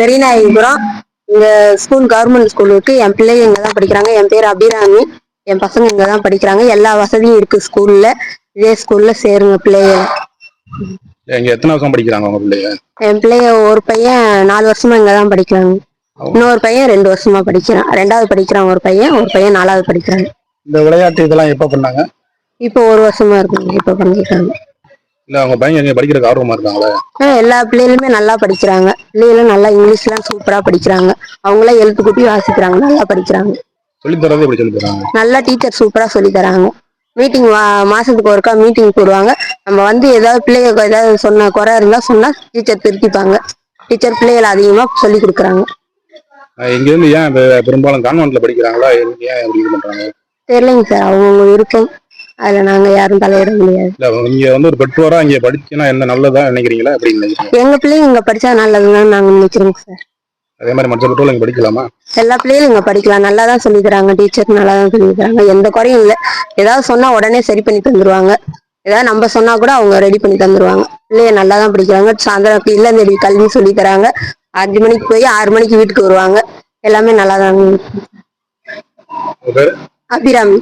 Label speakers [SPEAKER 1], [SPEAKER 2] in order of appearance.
[SPEAKER 1] பெரியநாயகிபுரம். இங்க school government school இருக்கு. என் பிள்ளைங்க இங்க தான் படிக்கிறாங்க. என் பேர் அபிராமி. என் பசங்க இங்க தான் படிக்கிறாங்க. எல்லா வசதியும் இருக்கு ஸ்கூல்ல இதே ஸ்கூல்ல சேருங்க பிள்ளைங்க
[SPEAKER 2] இங்க எத்தனை வருஷம் படிக்கிறாங்க உங்க பிள்ளைங்க
[SPEAKER 1] என் பிள்ளைங்க ஒரு பையன் நாலு வருஷமா இங்க தான் படிக்கிறாங்க இன்னொரு பையன் ரெண்டு வருஷமா படிக்கிறான். ரெண்டாவது படிக்கிறான் ஒரு பையன் ஒரு பையன் நாலாவது படிக்கிறாங்க
[SPEAKER 2] இந்த விளையாட்டு இதெல்லாம் எப்ப பண்ணாங்க?
[SPEAKER 1] இப்போ ஒரு வருஷமா இருக்குங்க. இப்போ பண்ணிருக்காங்க
[SPEAKER 2] இல்ல அவங்க பையன் எங்க படிக்கிறதுக்கு ஆர்வமா இருக்காங்களா?
[SPEAKER 1] எல்லா பிள்ளைகளுமே நல்லா படிக்கிறாங்க. பிள்ளைகளும் நல்லா இங்கிலீஷ்லாம் சூப்பரா படிக்கிறாங்க. அவங்களே எழுத்து கூட்டி வாசிக்கிறாங்க நல்லா படிக்கிறாங்க.
[SPEAKER 2] சொல்லித் தரது எப்படி சொல்லி தராங்க.
[SPEAKER 1] நல்லா டீச்சர் சூப்பரா சொல்லி தராங்க. மீட்டிங் மாசத்துக்கு ஒருக்கா மீட்டிங் போடுவாங்க. நம்ம வந்து ஏதாவது பிள்ளைங்க ஏதாவது சொன்ன குறை இருந்தா சொன்னா டீச்சர் திருத்திப்பாங்க. டீச்சர் பிள்ளைகளை அதிகமா சொல்லி கொடுக்குறாங்க.
[SPEAKER 2] இங்க இருந்து ஏன் பெரும்பாலும் கான்வென்ட்ல படிக்கிறாங்களா? ஏன் அப்படி பண்றாங்க?
[SPEAKER 1] தெரியலைங்க சார் அவங்கவுங்க விருப்பம். அதுல நாங்க யாரும் தலையிட முடியாது.
[SPEAKER 2] இல்ல நீங்க வந்து ஒரு பெற்றோரா இங்க படிச்சுன்னா என்ன நல்லதா நினைக்கிறீங்களா? நினைக்கிறீங்க?
[SPEAKER 1] எங்க பிள்ளைங்க இங்க படிச்சா நல்லதுன்னு நாங்க நினைக்கிறோங்க சார்.
[SPEAKER 2] அதே மாதிரி மற்ற பெற்றோர்கள் இங்க படிக்கலாமா?
[SPEAKER 1] எல்லா பிள்ளைகளும் இங்க படிக்கலாம். நல்லா தான் சொல்லி தராங்க டீச்சர் நல்லா தான் சொல்லி தராங்க எந்த குறையும் இல்லை. ஏதாவது சொன்னா உடனே சரி பண்ணி தந்துருவாங்க. ஏதாவது நம்ம சொன்னா கூட அவங்க ரெடி பண்ணி தந்துருவாங்க. பிள்ளைய நல்லா தான் படிக்கிறாங்க. சாயந்தரம் இல்லந்தேடி கல்வி சொல்லி தராங்க அஞ்சு மணிக்கு போய் ஆறு மணிக்கு வீட்டுக்கு வருவாங்க. எல்லாமே நல்லா தான் அபிராமி.